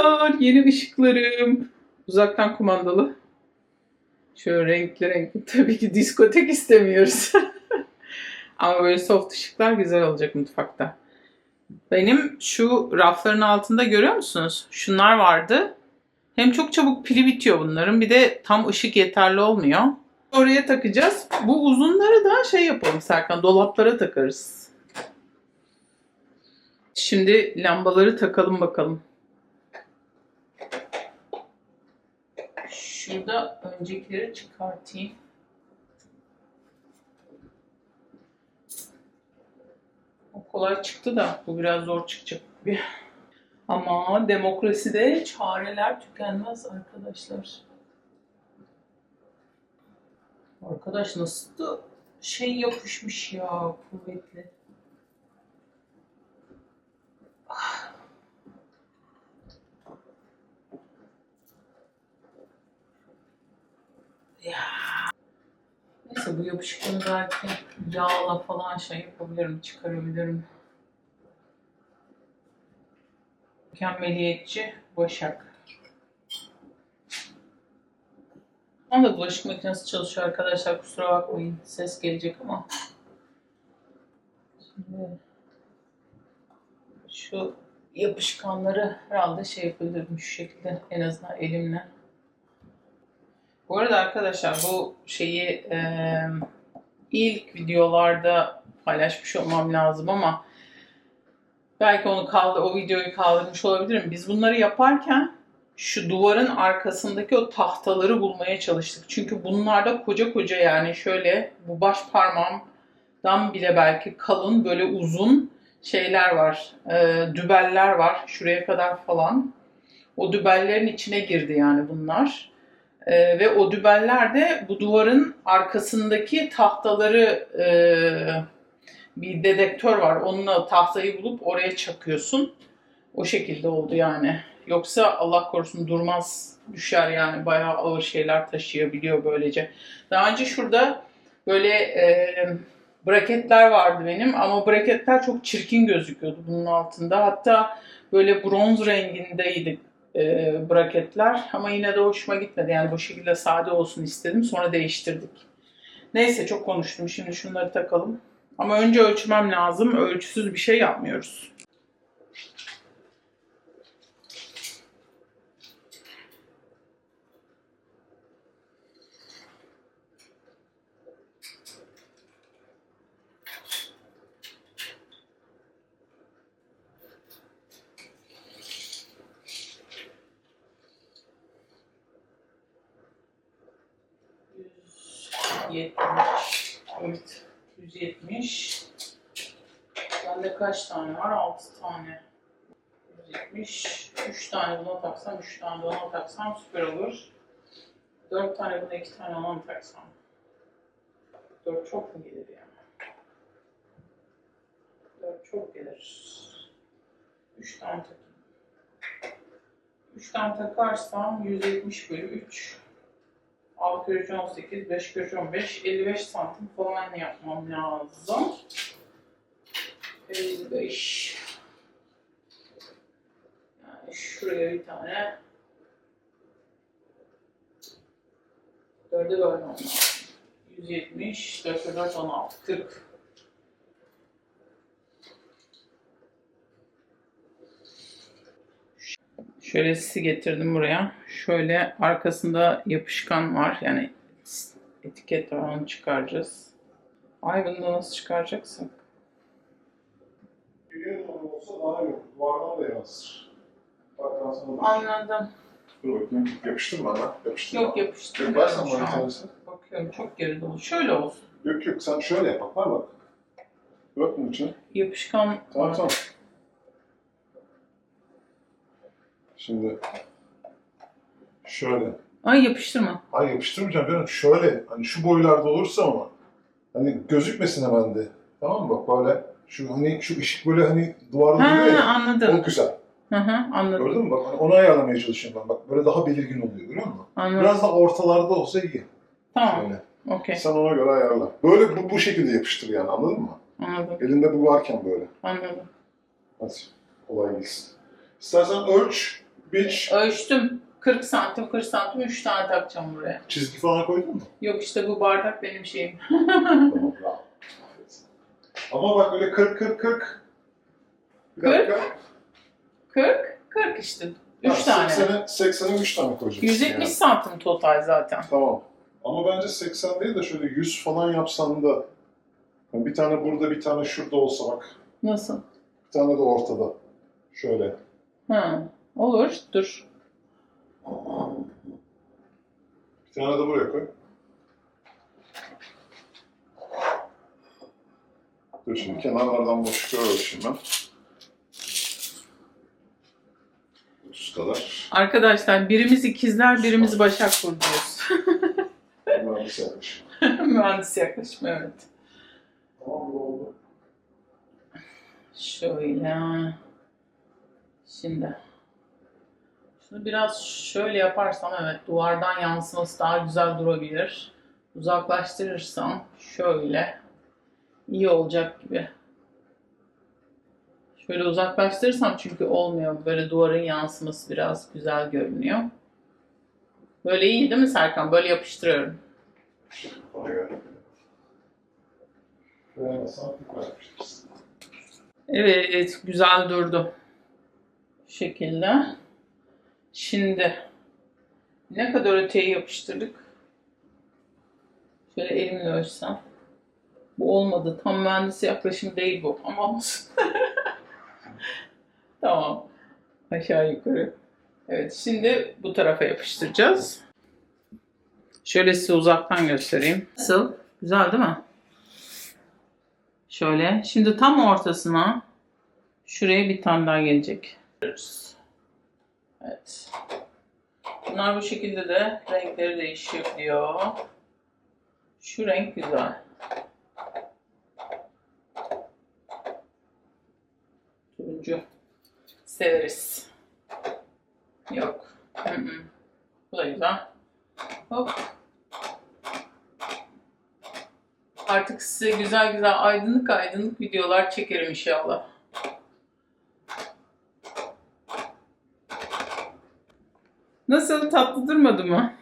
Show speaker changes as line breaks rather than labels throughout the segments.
Arkadaşlar yeni ışıklarım. Uzaktan kumandalı. Şöyle renkli renkli. Tabii ki diskotek istemiyoruz. Ama böyle soft ışıklar güzel olacak mutfakta. Benim şu rafların altında görüyor musunuz? Şunlar vardı. Hem çok çabuk pili bitiyor bunların. Bir de tam ışık yeterli olmuyor. Oraya takacağız. Bu uzunları da şey yapalım Serkan. Dolaplara takarız. Şimdi lambaları takalım bakalım. Şurada öncekileri çıkartayım. O kolay çıktı da bu biraz zor çıkacak. gibi. Ama demokraside çareler tükenmez arkadaşlar. Arkadaş nasıl da şey yapışmış ya kuvvetli. Neyse bu yapışkanı belki yağla falan şey yapabilirim, çıkarabilirim. Mükemmeliyetçi Başak. Onda bulaşık makinesi çalışıyor arkadaşlar kusura bakmayın. Ses gelecek ama. Şimdi şu yapışkanları herhalde şey yapabilirim şu şekilde en azından elimle. Bu arada arkadaşlar bu şeyi e, ilk videolarda paylaşmış olmam lazım ama belki onu kaldı o videoyu kaldırmış olabilirim. Biz bunları yaparken şu duvarın arkasındaki o tahtaları bulmaya çalıştık. Çünkü bunlarda koca koca yani şöyle bu baş parmağımdan bile belki kalın böyle uzun şeyler var. E, dübeller var şuraya kadar falan. O dübellerin içine girdi yani bunlar. Ee, ve o dübeller de bu duvarın arkasındaki tahtaları e, bir dedektör var. Onunla tahtayı bulup oraya çakıyorsun. O şekilde oldu yani. Yoksa Allah korusun durmaz düşer yani bayağı ağır şeyler taşıyabiliyor böylece. Daha önce şurada böyle e, braketler vardı benim ama braketler çok çirkin gözüküyordu bunun altında. Hatta böyle bronz rengindeydi e, braketler ama yine de hoşuma gitmedi. Yani bu şekilde sade olsun istedim. Sonra değiştirdik. Neyse çok konuştum. Şimdi şunları takalım. Ama önce ölçmem lazım. Ölçüsüz bir şey yapmıyoruz. Yetmiş. Evet. 170. Bende kaç tane var? 6 tane. 170. 3 tane buna taksam, 3 tane ona taksam süper olur. 4 tane buna 2 tane ona taksam? 4 çok mu gelir yani? 4 çok gelir. 3 tane takayım. 3 tane takarsam 170 bölü 3. 6 kere 18, 5 kere 15, 55 santim falan yapmam lazım. 55. Yani şuraya bir tane 4'e bölmem lazım. 170, 4 kere 4, 16, 40. Şöyle sisi getirdim buraya. Şöyle arkasında yapışkan var. Yani etiket var onu çıkaracağız. Ay bunu da nasıl çıkaracaksak?
Doğru olsa daha yok. Duvardan da yansır. Bak ben sana
Anladım.
Dur bakayım. Yapıştırma lan. Yapıştırma.
Yok yapıştı.
Yok, versen bana bir tanesi.
Bakıyorum çok geri dolu. Şöyle olsun.
Yok yok sen şöyle yap bak. Var bak. Yok bunun için.
Yapışkan
Tamam
var.
tamam. Şimdi şöyle.
Ay yapıştırma.
Ay yapıştırmayacağım canım. Şöyle. Hani şu boylarda olursa ama. Hani gözükmesin hemen de. Tamam mı? Bak böyle. Şu hani şu ışık böyle hani duvarda
Ha
duruyor ya.
anladım.
O güzel.
Hı hı anladım.
Gördün mü? Bak hani onu ayarlamaya çalışıyorum ben. Bak böyle daha belirgin oluyor. Görüyor musun?
Anladım.
Biraz da ortalarda olsa iyi.
Tamam.
Şöyle.
Okey.
Sen ona göre ayarla. Böyle bu, bu şekilde yapıştır yani anladın mı?
Anladım.
Elinde bu varken böyle.
Anladım.
Hadi kolay gelsin. İstersen ölç. Beach
Ölçtüm. 40 santim 40 santim 3 tane takacağım buraya.
çizgi falan koydun mu?
Yok işte bu bardak benim şeyim.
tamam bravo. Ama bak öyle 40 40 40. Bir
Kırk?
dakika.
40 40 işte. 3
Ha,
tane.
80'e 80'e 3 tane koyacaksın.
170
yani.
santim total zaten.
Tamam. Ama bence 80 değil de şöyle 100 falan yapsan da yani bir tane burada bir tane şurada olsa bak.
Nasıl?
Bir tane de ortada. Şöyle.
Ha, olur. Dur.
Bir tane de buraya koy. Dur şimdi kenarlardan boşluklar ölçeyim ben. 30 kadar.
Arkadaşlar birimiz ikizler, birimiz Başak Burcu'yuz.
Mühendis yaklaşık.
Mühendis yaklaşım evet.
Tamam bu oldu.
Şöyle. Şimdi. Şunu biraz şöyle yaparsam evet duvardan yansıması daha güzel durabilir. Uzaklaştırırsam şöyle iyi olacak gibi. Şöyle uzaklaştırırsam çünkü olmuyor. Böyle duvarın yansıması biraz güzel görünüyor. Böyle iyi değil mi Serkan? Böyle yapıştırıyorum. Evet, güzel durdu. Bu şekilde. Şimdi ne kadar öteye yapıştırdık? Şöyle elimle ölçsem. Bu olmadı. Tam mühendis yaklaşım değil bu. Ama tamam. Aşağı yukarı. Evet, şimdi bu tarafa yapıştıracağız. Şöyle size uzaktan göstereyim. Nasıl? Güzel değil mi? Şöyle. Şimdi tam ortasına şuraya bir tane daha gelecek. Evet. Bunlar bu şekilde de renkleri değişebiliyor. Şu renk güzel. Turuncu. Severiz. Yok. Bu da güzel. Hop. Artık size güzel güzel aydınlık aydınlık videolar çekerim inşallah. Nasıl tatlı durmadı mı?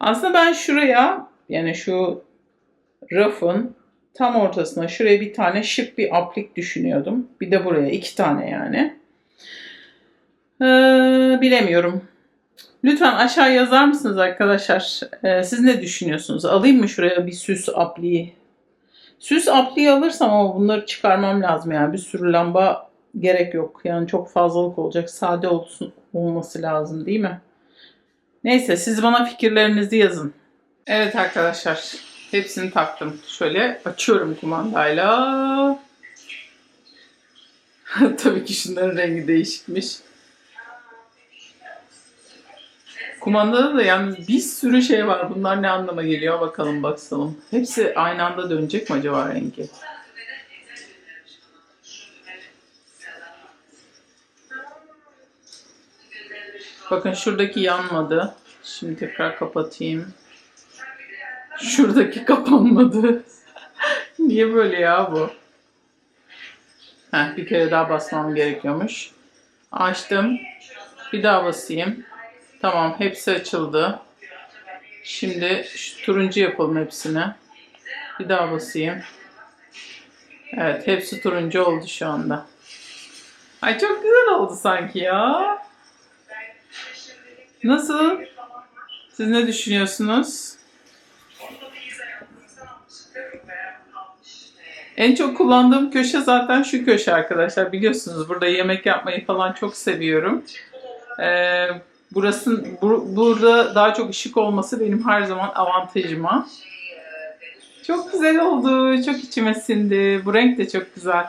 Aslında ben şuraya yani şu rafın tam ortasına şuraya bir tane şık bir aplik düşünüyordum. Bir de buraya iki tane yani. Ee, bilemiyorum. Lütfen aşağı yazar mısınız arkadaşlar? Ee, siz ne düşünüyorsunuz? Alayım mı şuraya bir süs apliği? Süs apliği alırsam ama bunları çıkarmam lazım yani. Bir sürü lamba gerek yok. Yani çok fazlalık olacak. Sade olsun olması lazım değil mi? Neyse siz bana fikirlerinizi yazın. Evet arkadaşlar. Hepsini taktım. Şöyle açıyorum kumandayla. Tabii ki şunların rengi değişikmiş. Kumandada da yalnız bir sürü şey var. Bunlar ne anlama geliyor bakalım bakalım. Hepsi aynı anda dönecek mi acaba rengi? Bakın şuradaki yanmadı. Şimdi tekrar kapatayım. Şuradaki kapanmadı. Niye böyle ya bu? Heh, bir kere daha basmam gerekiyormuş. Açtım. Bir daha basayım. Tamam hepsi açıldı. Şimdi şu turuncu yapalım hepsini. Bir daha basayım. Evet hepsi turuncu oldu şu anda. Ay çok güzel oldu sanki ya. Nasıl? Siz ne düşünüyorsunuz? En çok kullandığım köşe zaten şu köşe arkadaşlar. Biliyorsunuz burada yemek yapmayı falan çok seviyorum. Ee, burası bu- burada daha çok ışık olması benim her zaman avantajıma. Çok güzel oldu. Çok içime sindi. Bu renk de çok güzel.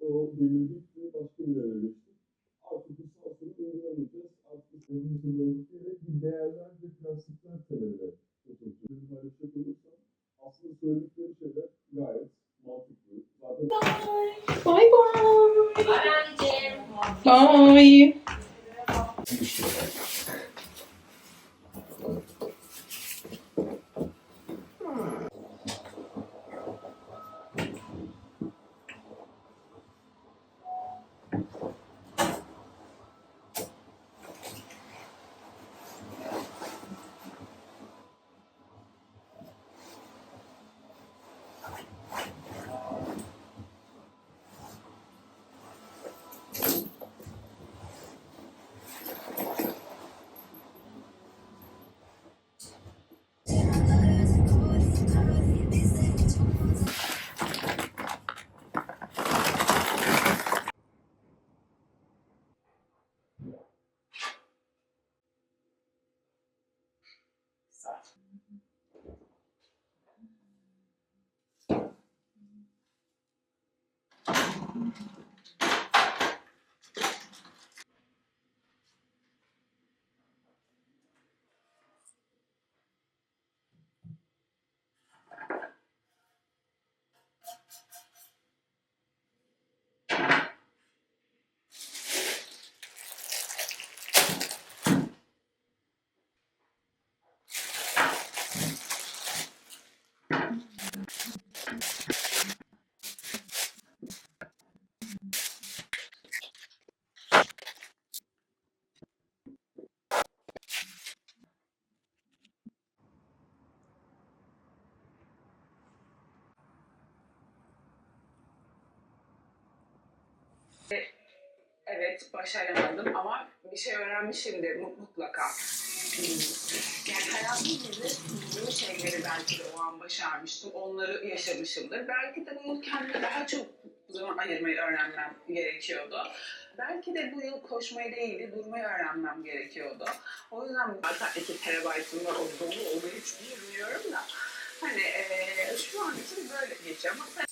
O devirdik ve başka bir yere geçtik. Artık bu sahasını uygulamayacağız. Artık hazırladık diyerek bir değerler ve prensipler temeline. Bir paylaşacak olursam aslında söyledikleri şeyler gayet mantıklı. Zaten
Bye bye.
Bye anneciğim.
Bye.
Evet, Thank you. Başaramadım ama bir şey öğrenmişimdir mu- mutlaka. Yani hayatımda bu şeyleri belki de o an başarmıştım, onları yaşamışımdır. Belki de bu yıl kendime daha çok zaman ayırmayı öğrenmem gerekiyordu. Belki de bu yıl koşmayı değil de durmayı öğrenmem gerekiyordu. O yüzden zaten 2 terabaytım var, o dolu oluyor hiç bilmiyorum da. Hani eee, şu an için böyle geçiyor ama sen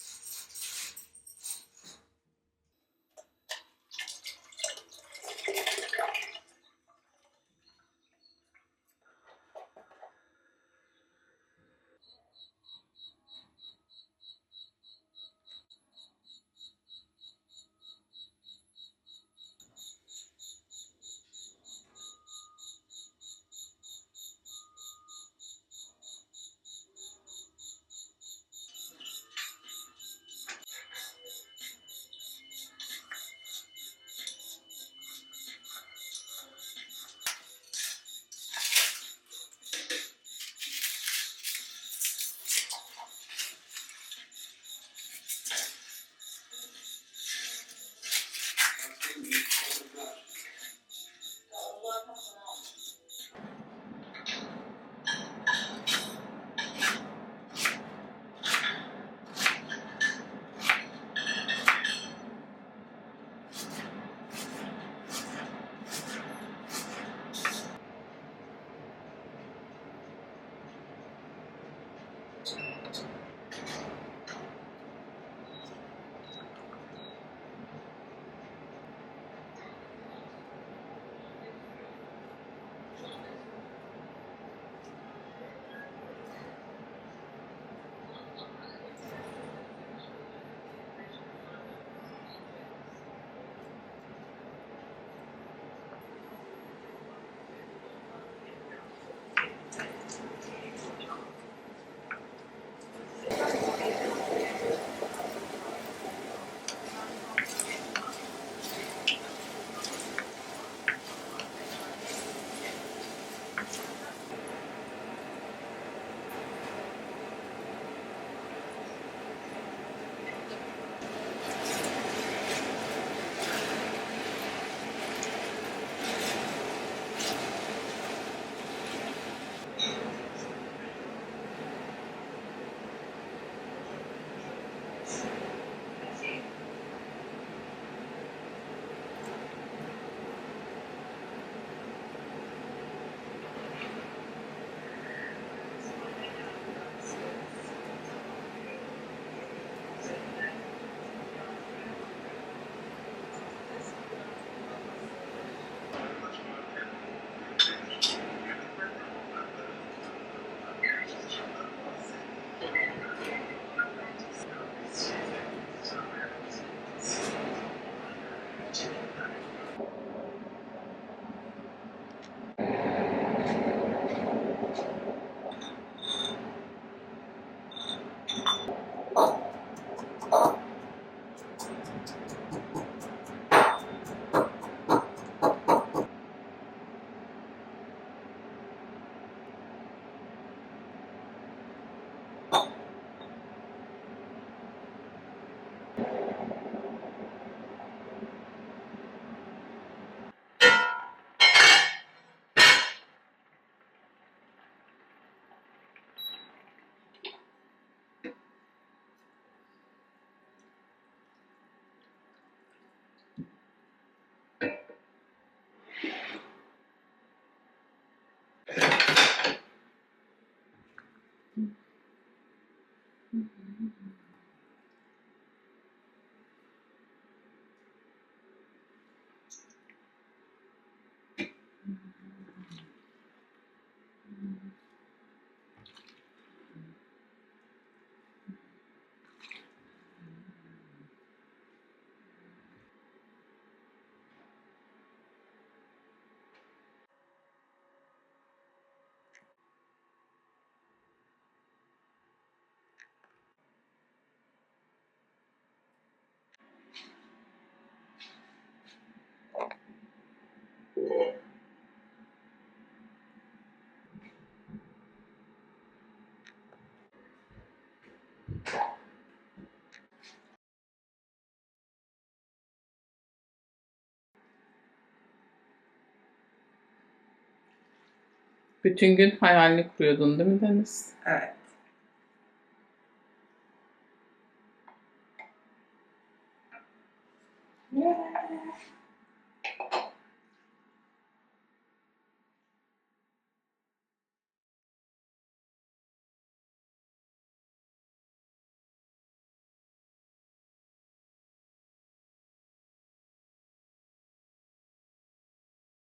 Bütün gün hayalini kuruyordun değil mi Deniz?
Evet.